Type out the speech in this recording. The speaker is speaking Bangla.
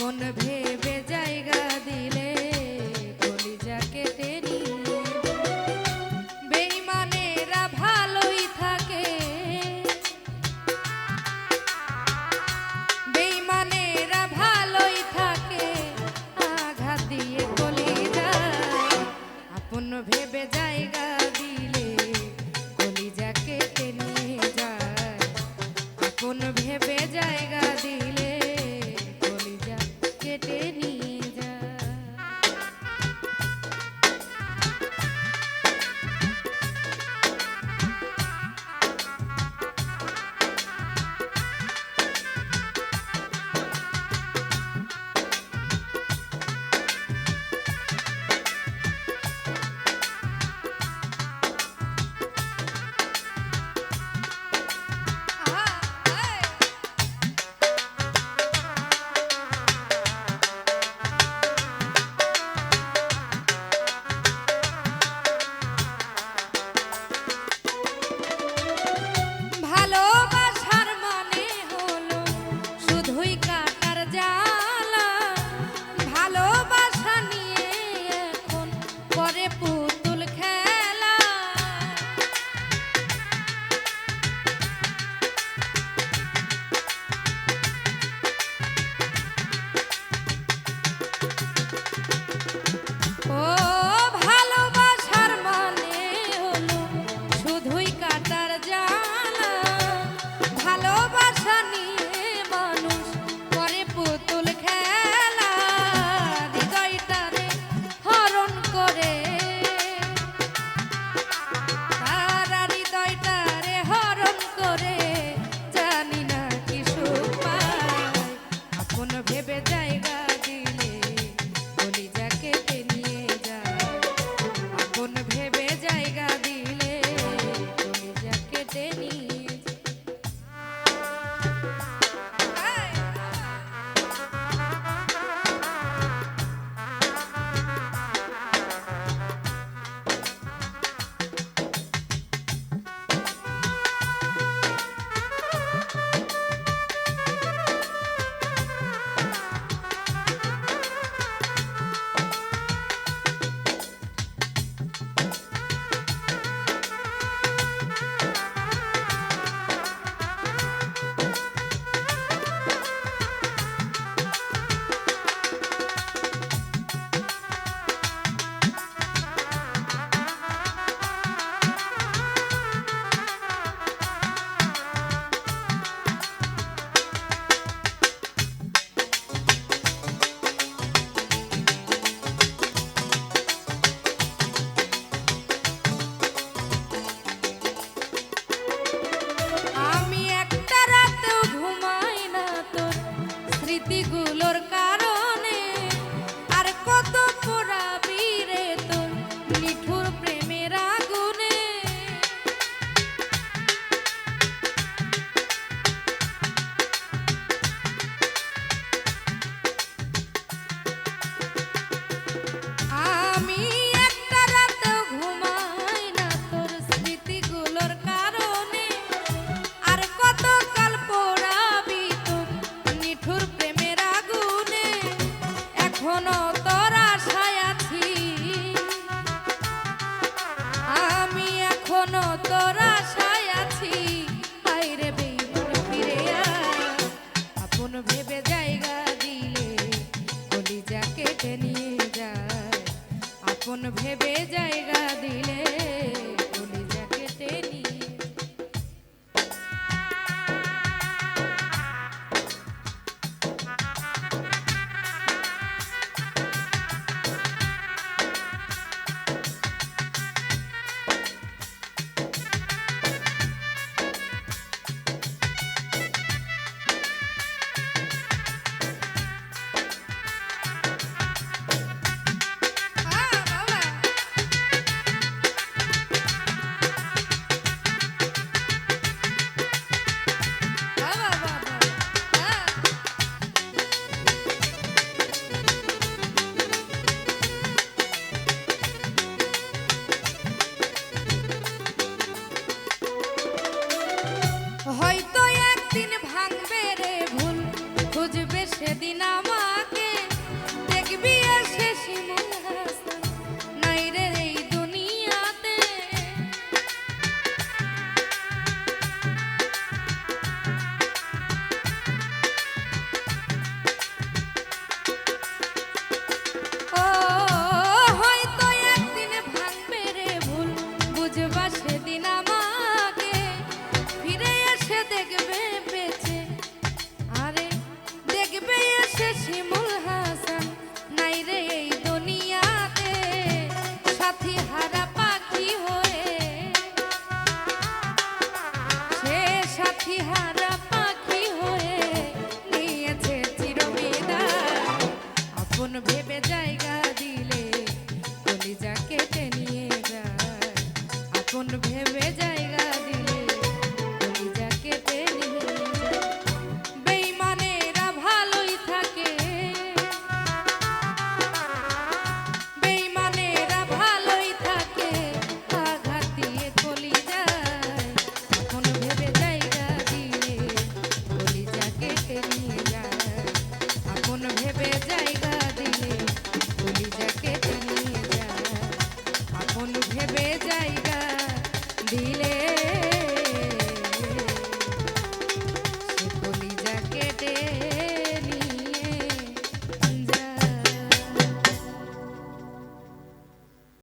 আপন ভেবে জায়গা দিলে কলিজা কেটে। বেইমানেরা থাকে। থাকে। ভেবে দিলে কলিজা ভেবে জায়গা দিলে স্মৃতিগুলোর কার হাসান নাই রে দুনিয়াতে সাথী হারা